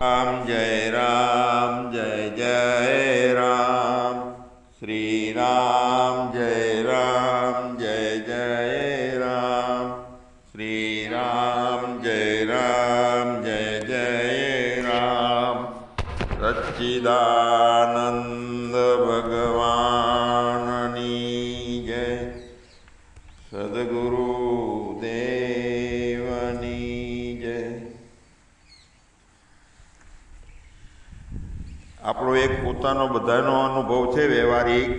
રામ જય રામ જય જય રામ શ્રી પોતાનો બધાનો અનુભવ છે વ્યવહારિક.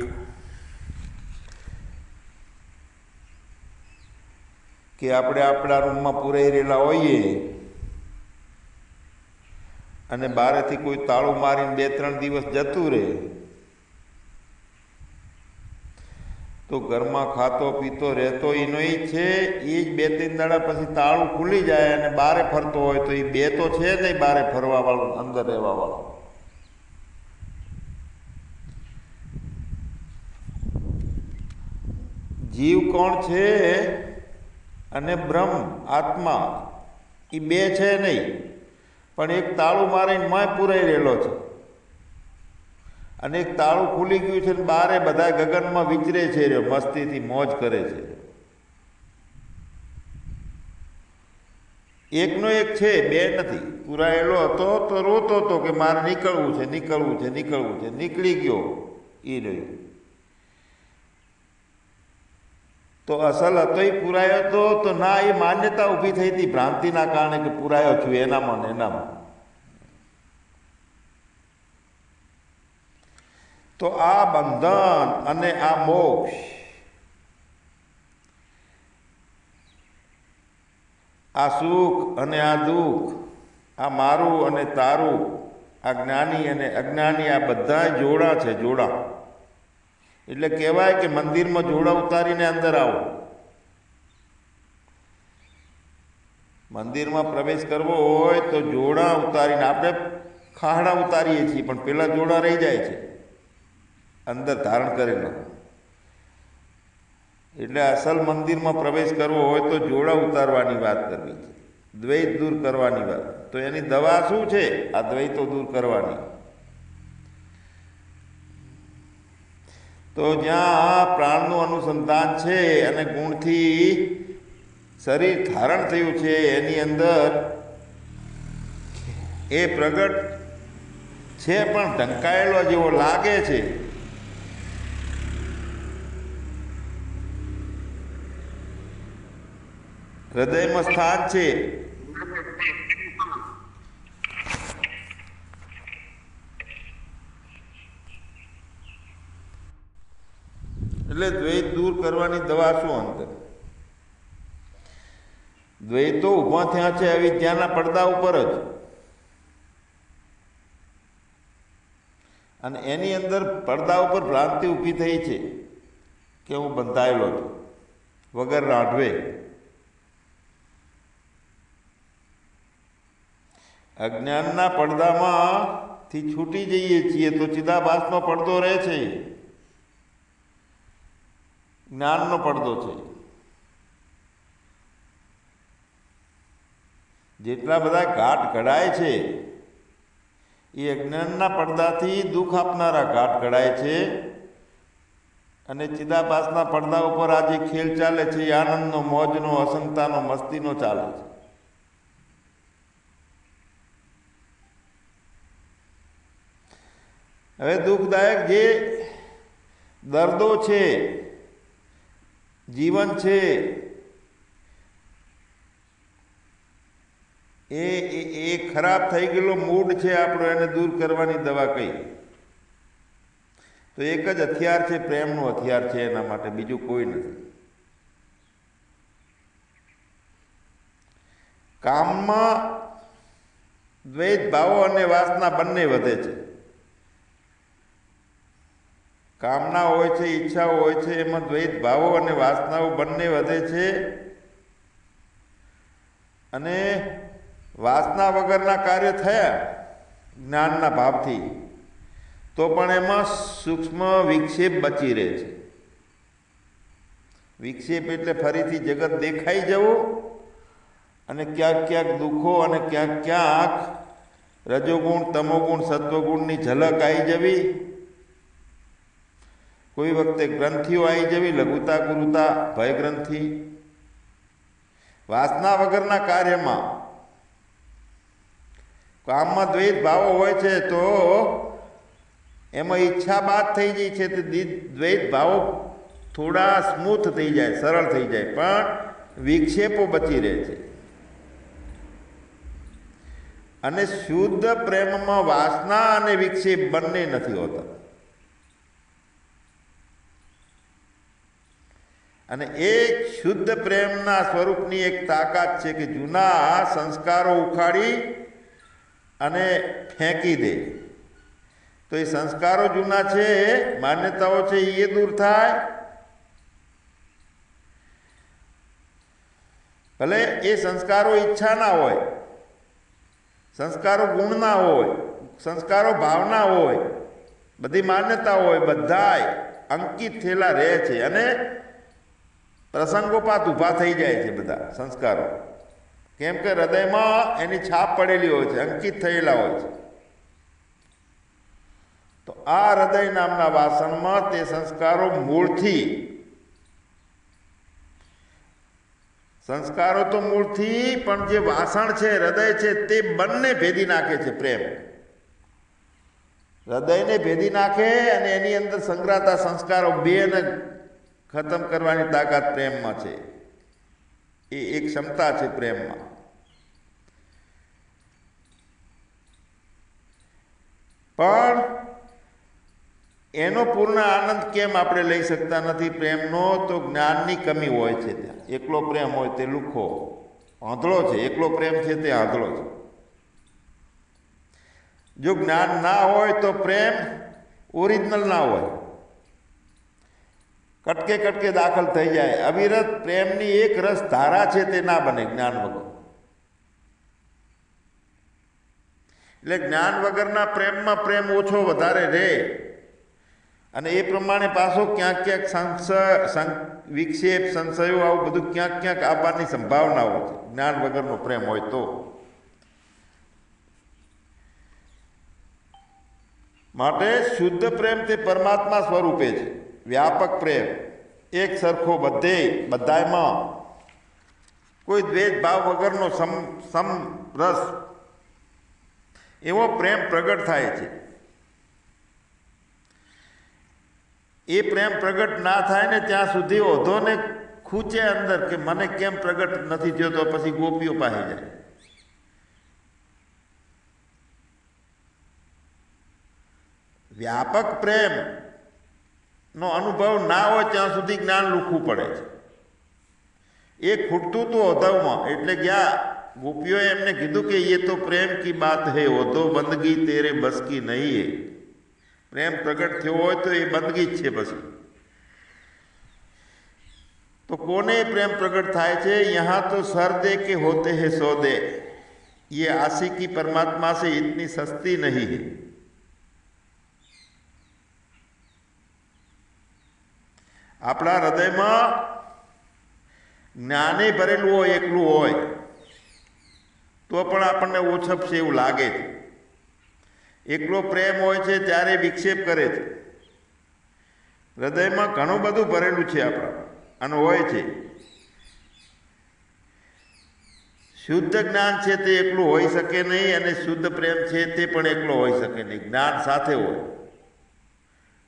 કે આપણે આપણા રૂમમાં પૂરાઈ રહેલા હોઈએ અને બારેથી કોઈ તાળું મારીને બે ત્રણ દિવસ જતું રહે, તો ઘરમાં ખાતો પીતો રહેતો એનો એ છે, એ જ બે ત્રણ દાડા પછી તાળું ખુલી જાય અને બારે ફરતો હોય તો એ બે તો છે નહીં બારે ફરવા વાળો અંદર રહેવા જીવ કોણ છે અને બ્રહ્મ, આત્મા એ બે છે નહીં. પણ એક તાળું મારીને મય પૂરાઈ રહેલો છે. અને એક તાળું ખુલી ગયું છે ને બારે બધા ગગનમાં વિચરે છે રહ્યો, મસ્તીથી મોજ કરે છે એકનો એક છે, બે નથી. પુરાયેલો હતો તો રોતો હતો કે મારે નીકળવું છે નીકળવું છે નીકળવું છે. નીકળી ગયો એ રહ્યું. તો અસલ હતો એ પુરાયો હતો તો ના, એ માન્યતા ઊભી થઈ હતી ભ્રાંતિના કારણે કે પુરાયો છું એનામાં ને એનામાં. તો આ બંધન અને આ મોક્ષ, આ સુખ અને આ દુઃખ, આ મારું અને તારું, આ જ્ઞાની અને અજ્ઞાની, આ બધા જોડા છે, જોડા. એટલે કહેવાય કે મંદિરમાં જોડા ઉતારીને અંદર આવો. મંદિરમાં પ્રવેશ કરવો હોય તો જોડા ઉતારીને આપણે ખાહડા ઉતારીએ છીએ, પણ પેલા જોડા રહી જાય છે. અંદર ધારણ કરેલા એટલે અસલ મંદિરમાં પ્રવેશ કરવો હોય તો જોડા ઉતારવાની વાત કરવી છે. દ્વૈત દૂર કરવાની વાત. તો એની દવા શું છે? આ દ્વૈતો દૂર કરવાની. તો જ્યાં પ્રાણનું અનુસંધાન છે અને ગુણથી શરીર ધારણ થયું છે, એની અંદર એ પ્રગટ છે પણ ઢંકાયેલો જેવો લાગે છે. હૃદયમાં સ્થાન છે. એટલે દ્વૈત દૂર કરવાની દવા શું અંતર? દ્વૈતો ઊભા થયા છે અવિદ્યાના પડદા ઉપર જ. અને એની અંદર પડદા ઉપર ભ્રાંતિ ઊભી થઈ છે કે હું બંધાયેલો છું, વગર રાઢવે. અજ્ઞાનના પડદામાંથી છૂટી જઈએ છીએ તો ચિદાભાસનો પડદો રહે છે. જ્ઞાનનો પડદો છે. જેટલા બધા ઘાટ ઘડાય છે, એ અજ્ઞાનના પડદાથી દુઃખ આપનારા ઘાટ ઘડાય છે અને ચિદાભાસના પડદા ઉપર આ જે ખેલ ચાલે છે, એ આનંદનો, મોજનો અસંગતાનો મસ્તીનો ચાલે છે. હવે દુઃખદાયક જે દર્દો છે જીવન છે. એ એ ખરાબ થઈ ગયેલો મૂડ છે આપણો, એને દૂર કરવાની દવા કઈ? તો એક જ હથિયાર છે, પ્રેમનું હથિયાર છે એના માટે, બીજું કોઈ નથી. કામમાં દ્વૈત ભાવો અને વાસના બંને વધે છે. કામના હોય છે, ઈચ્છાઓ હોય છે, એમાં દ્વૈત ભાવો અને વાસનાઓ બંને વધે છે. અને વાસના વગરના કાર્ય થયા જ્ઞાનના ભાવથી, તો પણ એમાં સૂક્ષ્મ વિક્ષેપ બચી રહે છે. વિક્ષેપ એટલે ફરીથી જગત દેખાઈ જવું અને ક્યાંક ક્યાંક દુઃખો અને ક્યાંક ક્યાંક રજોગુણ, તમોગુણ, સત્વગુણની ઝલક આવી જવી. કોઈ વખતે ગ્રંથિઓ આવી જવી, લઘુતા, ગુરુતા ભય ગ્રંથિ વાસના વગરના કાર્યમાં કામમાં દ્વૈત ભાવો હોય છે તો એમાં ઈચ્છા બાદ થઈ જાય છે તો દ્વૈત ભાવો થોડા સ્મૂથ થઈ જાય, સરળ થઈ જાય, પણ વિક્ષેપો બચી રહે છે. અને શુદ્ધ પ્રેમમાં વાસના અને વિક્ષેપ બંને નથી હોતા. અને એ શુદ્ધ પ્રેમના સ્વરૂપની એક તાકાત છે કે જૂના સંસ્કારો ઉખાડી અને ફેંકી દે. તો એ સંસ્કારો જૂના છે, માન્યતાઓ છે એ દૂર થાય. ભલે એ સંસ્કારો ઈચ્છાના હોય, સંસ્કારો ગુણના હોય, સંસ્કારો ભાવના હોય, બધી માન્યતા હોય, બધાય અંકિત થયેલા રહે છે. અને પ્રસંગોપાત ઊભા થઈ જાય છે બધા, સંસ્કારો. કેમ કે હૃદયમાં એની છાપ પડેલી હોય છે, અંકિત થયેલા હોય છે. તો આ હૃદય નામના વાસણમાં તે સંસ્કારો મૂળથી. સંસ્કારો તો મૂળથી, પણ જે વાસણ છે, હૃદય છે, તે બંને ભેદી નાખે છે પ્રેમ. હૃદયને ભેદી નાખે અને એની અંદર સંગ્રહતા સંસ્કારો બેને ખતમ કરવાની તાકાત પ્રેમમાં છે. એ એક ક્ષમતા છે પ્રેમમાં. પણ એનો પૂર્ણ આનંદ કેમ આપણે લઈ શકતા નથી? પ્રેમનો તો જ્ઞાનની કમી હોય છે ત્યાં. એકલો પ્રેમ હોય તે લુખો. આંધળો છે, એકલો પ્રેમ છે તે આંધળો છે. જો જ્ઞાન ના હોય તો પ્રેમ ઓરિજિનલ ના હોય. કટકે કટકે દાખલ થઈ જાય. અવિરત પ્રેમની એક રસ ધારા છે તે ના બને જ્ઞાન વગર. એટલે જ્ઞાન વગરના પ્રેમમાં પ્રેમ ઓછો વધારે રહે અને એ પ્રમાણે પાછો ક્યાંક ક્યાંક સંશય વિક્ષેપ, સંશયો આવું બધું ક્યાંક ક્યાંક આવવાની સંભાવનાઓ છે. જ્ઞાન વગરનો પ્રેમ હોય તો. માટે શુદ્ધ પ્રેમ તે પરમાત્મા સ્વરૂપે છે. વ્યાપક પ્રેમ, એક સરખો બધે બધામાં કોઈ દ્વેષ ભાવ વગરનો સમ સમ રસ એવો પ્રેમ પ્રગટ થાય છે. એ પ્રેમ પ્રગટ ના થાય ને ત્યાં સુધી ઓધોને ખૂચે અંદર કે મને કેમ પ્રગટ નથી થયો તો પછી ગોપીઓ પાસે જાય. વ્યાપક પ્રેમ નો અનુભવ ના હોય ત્યાં સુધી જ્ઞાન લુખવું પડે છે એ ખૂટતું હતું ઓધવમાં એટલે ગયા ગોપીઓએ એમને કીધું કે એ તો પ્રેમ કી બાત હે ઓધો બંદગી તેરે બસ કી નહીં હે પ્રેમ પ્રગટ થયો હોય તો એ બંદગી જ છે પછી તો કોને પ્રેમ પ્રગટ થાય છે યહાં તો સર દે કે હોતે હે સો દે ये आशिकी परमात्मा से इतनी सस्ती नहीं है આપણા હૃદયમાં જ્ઞાને ભરેલું હોય, એકલું હોય, તો પણ આપણને ઓછપશે એવું લાગે છે. એકલો પ્રેમ હોય છે ત્યારે વિક્ષેપ કરે છે. હૃદયમાં ઘણું બધું ભરેલું છે આપણા અને હોય છે. શુદ્ધ જ્ઞાન છે તે એકલું હોઈ શકે નહીં અને શુદ્ધ પ્રેમ છે તે પણ એકલો હોઈ શકે નહીં. જ્ઞાન સાથે હોય.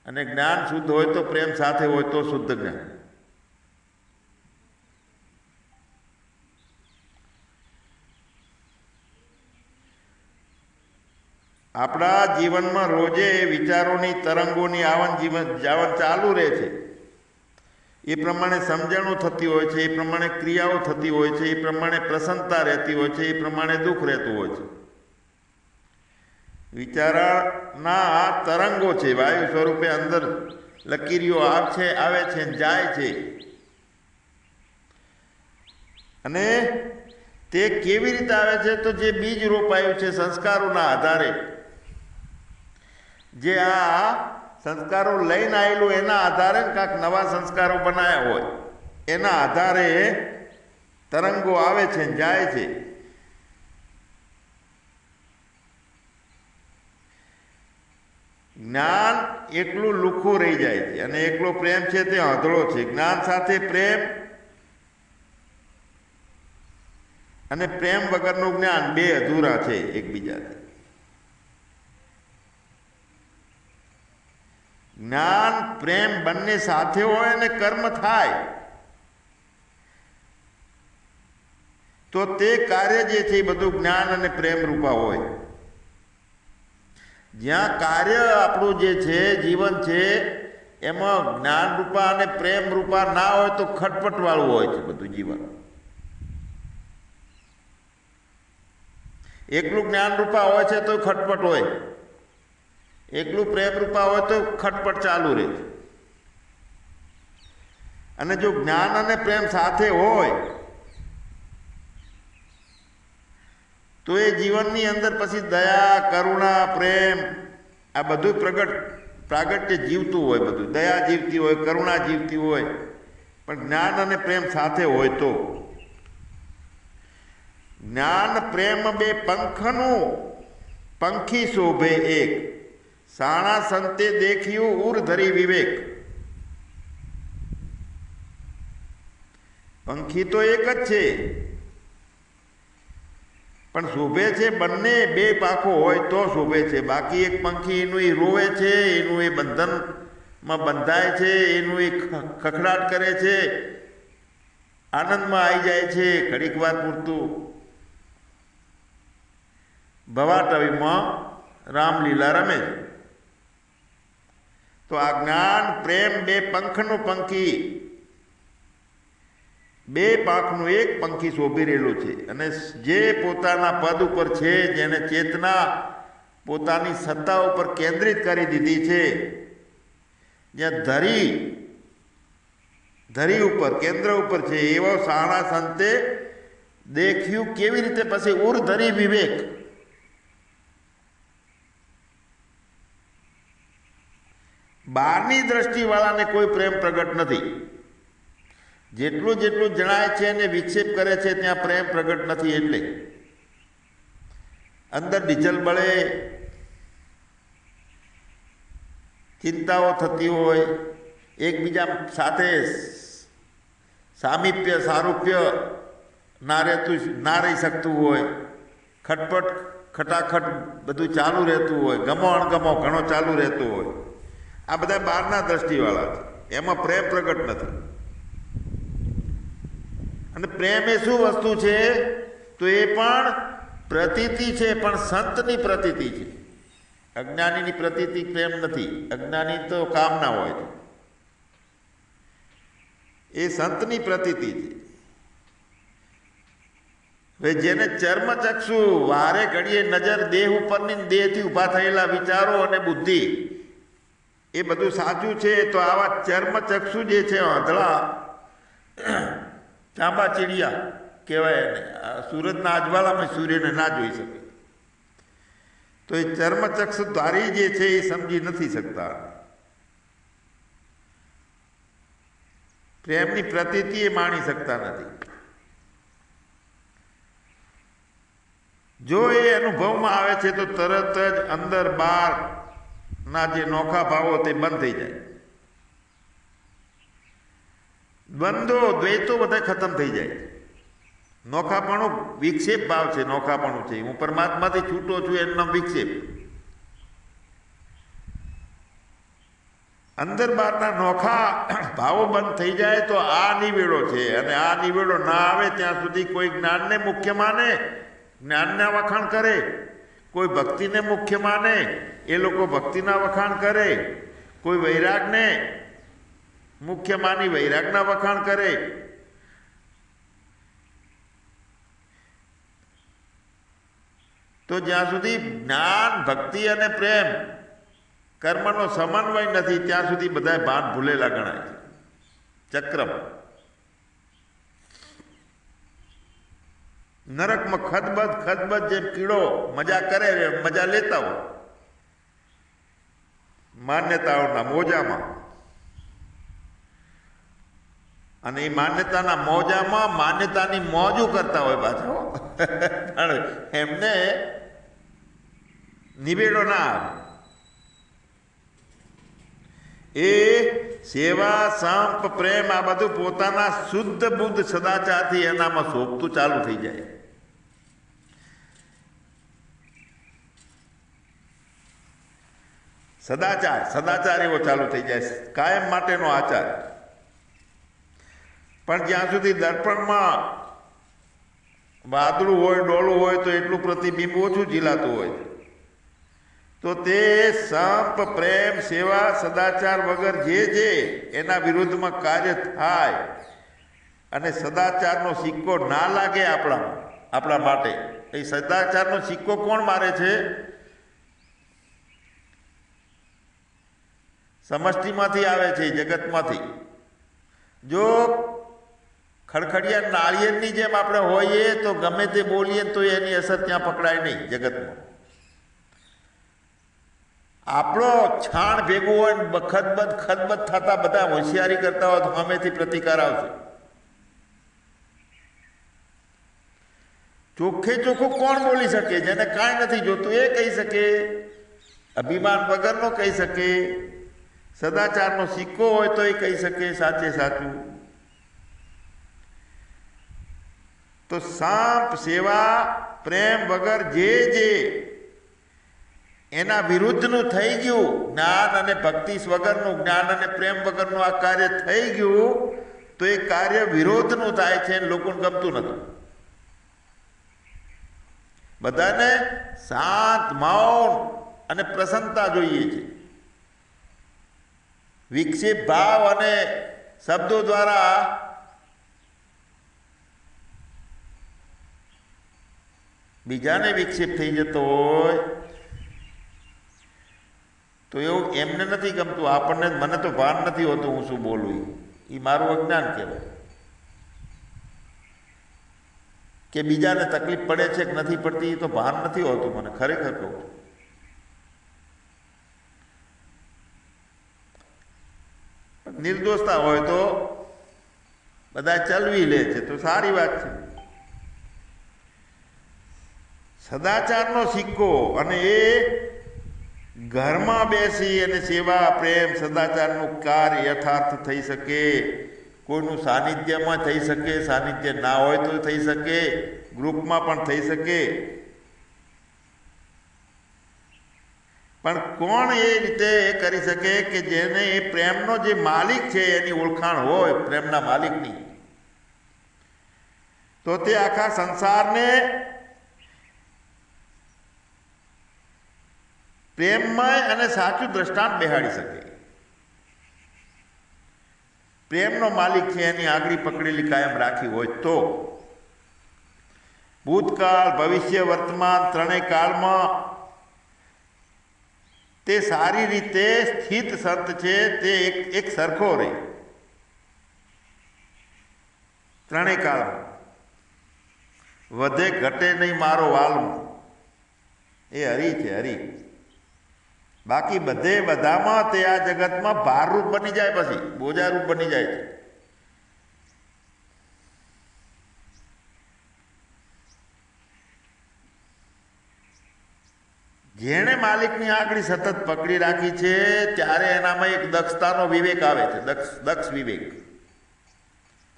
અને જ્ઞાન શુદ્ધ હોય તો પ્રેમ સાથે હોય તો શુદ્ધ જ્ઞાન. આપણા જીવનમાં રોજે વિચારોની, તરંગોની આવન જીવન, જાવન ચાલુ રહે છે. એ પ્રમાણે સમજણો થતી હોય છે, એ પ્રમાણે ક્રિયાઓ થતી હોય છે, એ પ્રમાણે પ્રસન્નતા રહેતી હોય છે, એ પ્રમાણે દુઃખ રહેતું હોય છે. વિચારના તરંગો છે, વાયુ સ્વરૂપે અંદર લકીરીઓ આવ છે, આવે છે જાય છે. અને તે કેવી રીતે આવે છે તો જે બીજ રોપાયું છે સંસ્કારોના આધારે. જે આ સંસ્કારો લઈને આવેલું એના આધારે કાંક નવા સંસ્કારો બનાવ્યા હોય. એના આધારે તરંગો આવે છે જાય છે. જ્ઞાન એકલું લુખું રહી જાય છે અને એકલો પ્રેમ છે તે આંધળો છે. જ્ઞાન સાથે પ્રેમ અને પ્રેમ વગરનું જ્ઞાન બે અધૂરા છે એકબીજાથી. જ્ઞાન, પ્રેમ બંને સાથે હોય અને કર્મ થાય. તો તે કાર્ય જે છે એ બધું જ્ઞાન અને પ્રેમ રૂપા હોય. જ્યાં કાર્ય આપણું જે છે, જીવન છે, એમાં જ્ઞાન રૂપા અને પ્રેમ રૂપા ના હોય તો ખટપટવાળું હોય છે બધું જીવન. એકલું જ્ઞાન રૂપા હોય છે તો ખટપટ હોય. એકલું પ્રેમ રૂપા હોય તો ખટપટ ચાલુ રહે અને જો જ્ઞાન અને પ્રેમ સાથે હોય તો એ જીવનની અંદર પછી દયા, કરુણા, પ્રેમ, આ બધું પ્રગટ, પ્રાગટ્ય જીવતું હોય બધું. દયા જીવતી હોય, કરુણા જીવતી હોય, પણ જ્ઞાન અને પ્રેમ સાથે હોય તો. જ્ઞાન, પ્રેમ બે પંખનું, પંખી શોભે એક. સાણા સંતે દેખ્યું, ઉર ધરી વિવેક. પંખી તો એક જ છે. પણ શોભે છે બંને બે પાખો હોય તો શોભે છે. બાકી એક પંખી એનું એ રોવે છે, એનું એ બંધનમાં બંધાય છે, એનું એ ખખડાટ કરે છે. આનંદમાં આવી જાય છે. ઘડીક વાર પૂરતું. ભવાટવીમાં રામલીલા રમે છે. તો આ જ્ઞાન પ્રેમ બે પંખનું પંખી બે પાંખનું એક પંખી શોભી રહેલું છે અને જે પોતાના પદ ઉપર છે, જેને ચેતના પોતાની સત્તા ઉપર કેન્દ્રિત કરી દીધી છે, જ્યાં ધરી ધરી ઉપર, કેન્દ્ર ઉપર છે, એવો સાણા સંતે દેખ્યું કેવી રીતે પછી ઉર ધરી વિવેક? બહારની દ્રષ્ટિવાળાને કોઈ પ્રેમ પ્રગટ નથી. જેટલું જેટલું જણાય છે અને વિક્ષેપ કરે છે, ત્યાં પ્રેમ પ્રગટ નથી એટલે. અંદર ડીઝલ બળે, ચિંતાઓ થતી હોય, એકબીજા સાથે સામીપ્ય, સારૂપ્ય ના રહેતું ના રહી શકતું હોય, ખટપટ, ખટાખટ બધું ચાલુ રહેતું હોય, ગમો અણગમો ઘણો ચાલુ રહેતું હોય. આ બધા બહારના દ્રષ્ટિવાળા છે. એમાં પ્રેમ પ્રગટ નથી. અને પ્રેમ એ શું વસ્તુ છે? તો એ પણ પ્રતીતિ છે, પણ સંતની પ્રતીતિ છે. અજ્ઞાનીની પ્રતીતિ પ્રેમ નથી. અજ્ઞાની તો કામના હોય છે. એ સંતની પ્રતીતિ છે. હવે જેને ચર્મચક્ષુ વારે ઘડીએ નજર દેહ ઉપરની દેહથી ઊભા થયેલા વિચારો અને બુદ્ધિ, એ બધું સાચું છે, તો આવા ચર્મચક્ષુ જે છે આંધળા ચાંબા ચીડિયા કહેવાય એને. સુરતના અજવાળામાં સૂર્યને ના જોઈ શકે. તો એ ચર્મચક્ષ દ્વારી જે છે એ સમજી નથી શકતા. પ્રેમની પ્રતીતિ એ માણી શકતા નથી. જો એ અનુભવમાં આવે છે તો તરત જ અંદર બહારના જે નોખા ભાવો તે બંધ થઈ જાય. દ્વંદો દ્વૈતો બધા ખતમ થઈ જાય. નોખાપણું વિક્ષેપ ભાવ છે, નોખાપણું છે. હું પરમાત્માથી છૂટો છું એમનો વિક્ષેપ. અંદર બહારના નોખા ભાવો બંધ થઈ જાય તો આ નિવેડો છે અને આ નિવેડો ના આવે ત્યાં સુધી કોઈ જ્ઞાનને મુખ્ય માને, જ્ઞાનના વખાણ કરે. કોઈ ભક્તિને મુખ્ય માને, એ લોકો ભક્તિના વખાણ કરે. કોઈ વૈરાગને મુખ્ય માની વૈરાગના વખાણ કરે. તો જ્યાં સુધી જ્ઞાન, ભક્તિ અને પ્રેમ કર્મનો સમન્વય નથી, ત્યાં સુધી બધા ભાન ભૂલેલા ગણાય છે. ચક્રમ. નરકમાં ખદબદ ખદબદ જેમ કીડો મજા કરે, મજા લેતા હોય. માન્યતાઓના મોજામાં. અને એ માન્યતાના મોજામાં માન્યતાની મોજું કરતા હોય પાછો. પણ એમને નિવેડો ના એ સેવા, સંપ, પ્રેમ આ બધું પોતાના શુદ્ધ બુદ્ધ સદાચારથી એનામાં શોભતું ચાલુ થઈ જાય. સદાચાર સદાચાર એવો ચાલુ થઈ જાય. કાયમ માટેનો આચાર. પણ જ્યાં સુધી દર્પણમાં વાદળું હોય, ડોળું હોય, તો એટલું પ્રતિબિંબ ઓછું ઝીલાતું હોય તો તે સંપ પ્રેમ, સેવા, સદાચાર વગર જે જે એના વિરુદ્ધમાં કાર્ય થાય અને સદાચારનો સિક્કો ના લાગે આપણા આપણા માટે, એ સદાચારનો સિક્કો કોણ મારે છે? સમષ્ટિમાંથી આવે છે, જગતમાંથી. જો ખડખડિયા નાળિયેરની જેમ આપણે હોઈએ તો ગમે તે બોલીએ તો એની અસર ત્યાં પકડાય નહીં જગતમાં. આપણો છાણ ભેગું હોય ખદબદ ખદબદ થતા બધા હોશિયારી કરતા હોય તો સામેથી પ્રતિકાર આવશે. ચોખ્ખે ચોખ્ખું કોણ બોલી શકે? જેને કાંઈ નથી જોતું એ કહી શકે. અભિમાન વગરનો કહી શકે. સદાચારનો સિક્કો હોય તો એ કહી શકે. સાચે સાચું. તો સાપ સેવા, પ્રેમ વગર જે જે. એના વિરુદ્ધનું થઈ ગયું, જ્ઞાન અને ભક્તિ વગરનું જ્ઞાન અને પ્રેમ વગરનું આ કાર્ય થઈ ગયું, તો એ કાર્ય વિરોધનું થાય છે લોકોને ગમતું નથી. બધાને શાંત, મૌન અને પ્રસન્નતા જોઈએ છે. વિકસિત ભાવ અને શબ્દો દ્વારા બીજાને વિક્ષેપ થઈ જતો હોય, તો એવું એમને નથી ગમતું. આપણને મને તો ભાન નથી હોતું હું શું બોલું એ મારું અજ્ઞાન કહેવાય. કે બીજાને તકલીફ પડે છે કે નથી પડતી એ તો ભાન નથી હોતું મને, ખરેખર કહું નિર્દોષતા હોય તો બધા ચલવી લે છે, તો સારી વાત છે. સદાચારનો સિક્કો અને એ ઘરમાં બેસી અને સેવા, પ્રેમ, સદાચારનું કાર્ય યથાર્થ થઈ શકે. કોઈનું સાનિધ્યમાં થઈ શકે, સાનિધ્ય ના હોય તો થઈ શકે, ગ્રુપમાં પણ થઈ શકે. પણ કોણ એ રીતે એ કરી શકે કે જેને એ પ્રેમનો જે માલિક છે એની ઓળખાણ હોય, પ્રેમના માલિકની? તો તે આખા સંસારને પ્રેમમય અને સાચું દ્રષ્ટાંત બેહાડી શકે. પ્રેમનો માલિક છે, એની આગળ પકડેલી કાયમ રાખી હોય તો. ભૂતકાળ, ભવિષ્ય, વર્તમાન ત્રણેય કાળમાં તે સારી રીતે સ્થિત સંત છે, તે એક એક સરખો રહે ત્રણેય કાળમાં. વધે ઘટે નહીં મારો વાલમાં. એ હરી છે, હરી. બાકી બધે બધામાં તે આ જગતમાં ભારરૂપ બની જાય પછી, બોજારૂપ બની જાય છે. જેણે માલિકની આંગળી સતત પકડી રાખી છે, ત્યારે એનામાં એક દક્ષતાનો વિવેક આવે છે. દક્ષ દક્ષ વિવેક.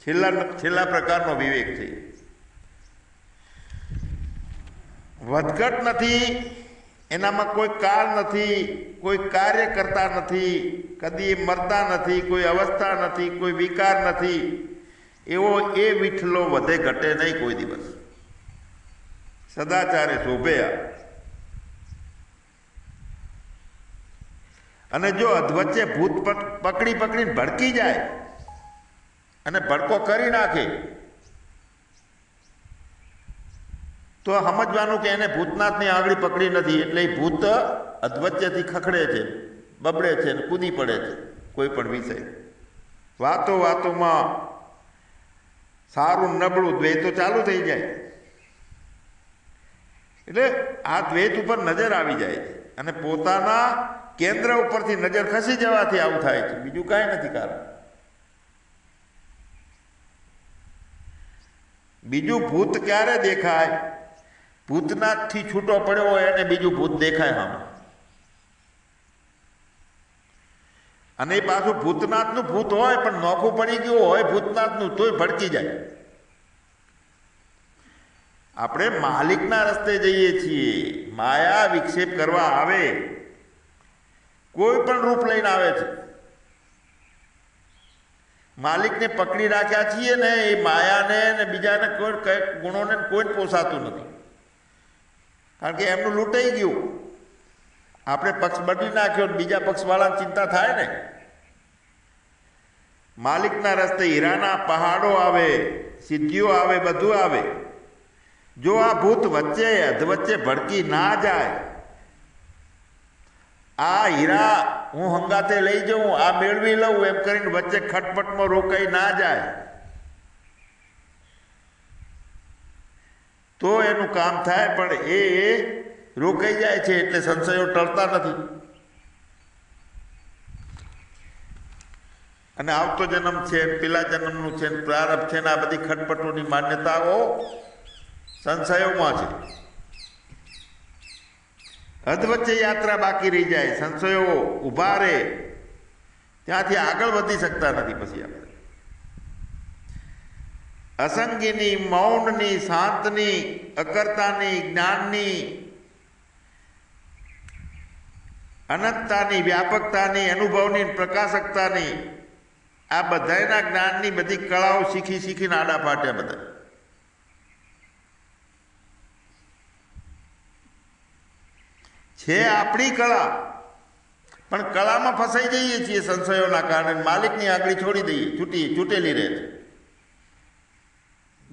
છેલ્લા છેલ્લા પ્રકારનો વિવેક છે. વધઘટ નથી એનામાં કોઈ કાળ નથી, કોઈ કાર્ય કરતા નથી, કદી મરતા નથી, કોઈ અવસ્થા નથી, કોઈ વિકાર નથી. એવો એ વિઠલો વધે ઘટે નહીં કોઈ દિવસ. સદાચારે શોભ્યા અને જો અધવચ્ચે ભૂત પકડી પકડીને ભડકી જાય, અને ભડકો કરી નાખે તો સમજવાનું કે એને ભૂતનાથની આંગળી પકડી નથી, એટલે એ ભૂત અધવચ્ચેથી ખખડે છે, બબડે છે ને કૂદી પડે છે, કોઈ પણ વિષય. વાતો વાતોમાં સારું નબળું દ્વૈતો ચાલુ થઈ જાય. એટલે આ દ્વૈત ઉપર નજર આવી જાય છે અને પોતાના કેન્દ્ર ઉપરથી નજર ખસી જવાથી આવું થાય છે. બીજું કાંઈ નથી કારણ. બીજું ભૂત ક્યારે દેખાય? ભૂતનાથથી છૂટો પડ્યો હોય અને બીજું ભૂત દેખાય આમ અને એ પાછું ભૂતનાથનું ભૂત હોય પણ નોખું પડી ગયું હોય, ભૂતનાથનું તોય ભડકી જાય. આપણે માલિકના રસ્તે જઈએ છીએ. માયા વિક્ષેપ કરવા આવે. કોઈ પણ રૂપ લઈને આવે છે. માલિકને પકડી રાખ્યા છીએ ને એ માયાને ને બીજાને કોઈ ગુણોને કોઈ પોસાતું નથી. કારણ કે એમનું લૂંટાઈ ગયું. આપણે પક્ષ બદલી નાખ્યો બીજા પક્ષવાળાને ચિંતા થાય ને. માલિકના રસ્તે હીરાના પહાડો આવે, સિદ્ધિઓ આવે, બધું આવે. જો આ ભૂત વચ્ચે અધવચ્ચે ભડકી ના જાય, આ હીરા હું હંગાતે લઈ જાઉં, આ મેળવી લઉં એમ કરીને વચ્ચે ખટપટમાં રોકાઈ ના જાય. તો એનું કામ થાય, પણ એ રોકાઈ જાય છે એટલે સંશયો ટળતા નથી. અને આવતો જન્મ છે, પેલા જન્મનું છે, પ્રારંભ છે, ને આ બધી ખટપટોની માન્યતાઓ સંશયોમાં છે. અધવચ્ચે યાત્રા બાકી રહી જાય, સંશયો ઊભા રહે. ત્યાંથી આગળ વધી શકતા નથી પછી આપણે. અસંગીની મૌનની, શાંતની, અકર્તાની, જ્ઞાનની, અનંતતાની, વ્યાપકતાની, અનુભવની, પ્રકાશકતાની, આ બધાના જ્ઞાનની બધી કળાઓ શીખી શીખીને આડા ફાટ્યા બધા. છે આપણી કળા, પણ કળામાં ફસાઈ જઈએ છીએ સંશયોના કારણે, માલિકની આગળ છોડી દઈએ છૂટી છૂટેલી રહે છે.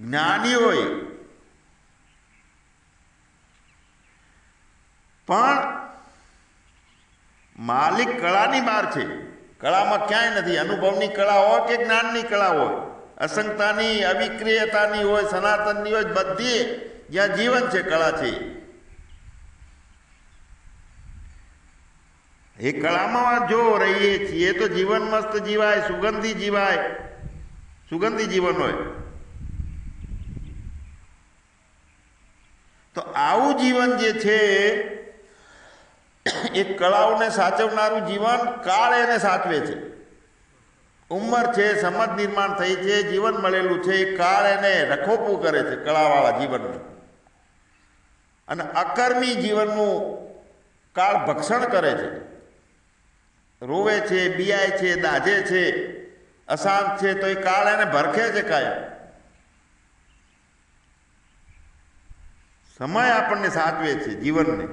જ્ઞાની હોય. પણ માલિક કળાની બહાર છે. કળામાં ક્યાંય નથી. અનુભવની કળા હોય કે જ્ઞાનની કળા હોય? અસંગતાની, અવિક્રિયતાની હોય, સનાતનની હોય, બધી જ્યાં જીવન છે, કળા છે. એ કળામાં જો રહીએ છીએ તો જીવન મસ્ત જીવાય, સુગંધી જીવાય. સુગંધી જીવન હોય. તો આવું જીવન જે છે, એ કળાઓને સાચવનારું જીવન કાળ એને સાચવે છે. ઉંમર છે, સમજ નિર્માણ થઈ છે, જીવન મળેલું છે, એ કાળ એને રખોપું કરે છે કળાવાળા જીવનનું. અને અકર્મી જીવનનું કાળ ભક્ષણ કરે છે. રોવે છે, બિયાય છે, દાજે છે, અશાંત છે, તો એ કાળ એને ભરખે છે કાયમ. સમય આપણને સાચવે છે, જીવનને.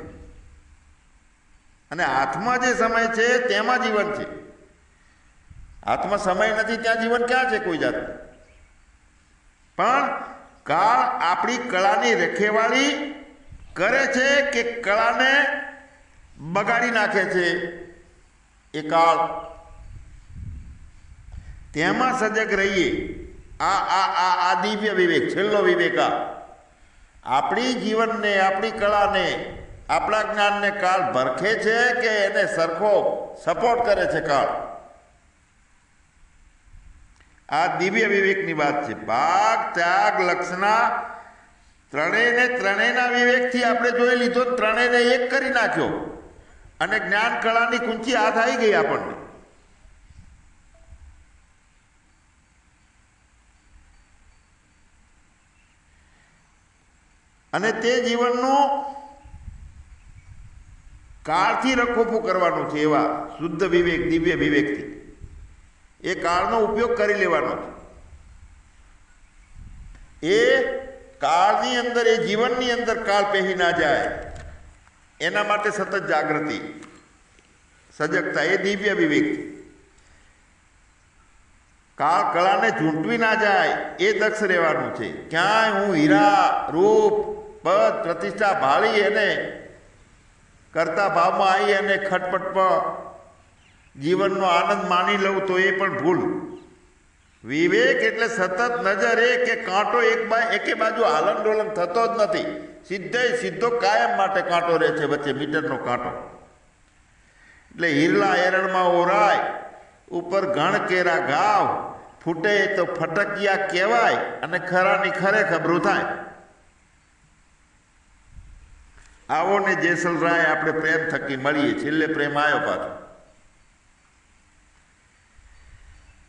અને હાથમાં જે સમય છે, તેમાં જીવન છે. હાથમાં સમય નથી, ત્યાં જીવન ક્યાં છે કોઈ જાત પણ કાળ આપણી કળાની રખેવાળી કરે છે કે કળાને બગાડી નાખે છે એ કાળ. તેમાં સજગ રહીએ. આ આ આ દિવ્ય વિવેક, છેલ્લો વિવેક આ. આપણી જીવનને, આપણી કળાને, આપણા જ્ઞાનને કાળ ભરખે છે કે એને સરખો સપોર્ટ કરે છે કાળ? આ દિવ્ય વિવેકની વાત છે. ભાગ ત્યાગ, લક્ષણા ત્રણેયને ત્રણેયના વિવેકથી આપણે જોઈ લીધો ત્રણેયને એક કરી નાખ્યો. અને જ્ઞાન કળાની કુંચી હાથ આવી ગઈ આપણને. અને તે જીવનનું કાળથી રખોપું કરવાનું છે, એવા શુદ્ધ વિવેક, દિવ્ય વિવેકથી. એ કાળનો ઉપયોગ કરી લેવાનો છે. એ કાળની અંદર, એ જીવનની અંદર કાળ પહેરી ના જાય, એના માટે સતત જાગૃતિ, સજગતા, એ દિવ્ય વિવેક કાળ કળાને ઝૂંટવી ના જાય, એ દક્ષ રહેવાનું છે. ક્યાંય હું હીરા, રૂપ પદ પ્રતિષ્ઠા ભાળી એને, કરતા ભાવમાં આવી અને ખટપટમાં જીવનનો આનંદ માની લઉં તો એ પણ ભૂલ. વિવેક એટલે સતત નજર એ કે કાંટો એક બા, એકે બાજુ હાલન ડોલન થતો જ નથી. સીધે સીધો કાયમ માટે કાંટો રહે છે વચ્ચે મીટરનો કાંટો. એટલે હીરલા એરણમાં ઓરાય, ઉપર ઘણ કેરા ગાવ ફૂટે તો ફટકિયા કહેવાય અને ખરાની ખરેખર થાય. આવો ને જેસલરાય આપણે પ્રેમ થકી મળીએ. છેલ્લે પ્રેમ આવ્યો પાછો.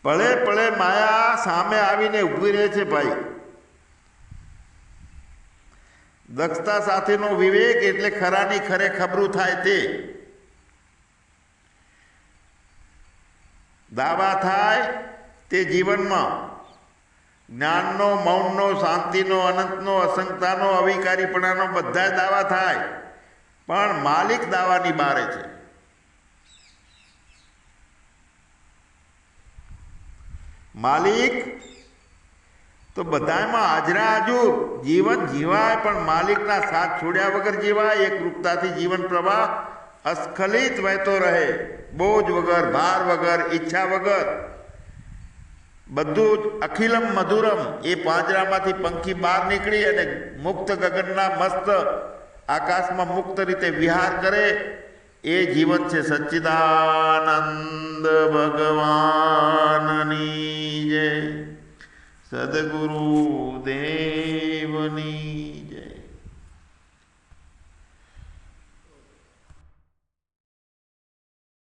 પળે પળે માયા સામે આવીને ઊભી રહે છે ભાઈ. દક્ષતા સાથેનો વિવેક એટલે ખરાની ખરે ખબરું થાય તે. દાવા થાય તે જીવનમાં. જ્ઞાનનો, મૌનનો, શાંતિનો, અનંતનો, અસંગતાનો, અવિકારીપણાનો બધા દાવા થાય. પણ માલિક દાવાની બારે છે. માલિક તો બધામાં હાજરા હાજુર જીવન જીવાય, પણ માલિકના સાથ છોડ્યા વગર જીવાય. એક રૂપતાથી જીવન પ્રવાહ અસ્ખલિત વહેતો રહે. બોજ વગર, ભાર વગર, ઈચ્છા વગર. બધું જ અખિલમ મધુરમ. એ પાંજરામાંથી પંખી બહાર નીકળી અને મુક્ત ગગનના મસ્ત આકાશમાં મુક્ત રીતે વિહાર કરે. એ જીવન છે સચ્ચિદાનંદ ભગવાનની જય. સદગુરુ દેવની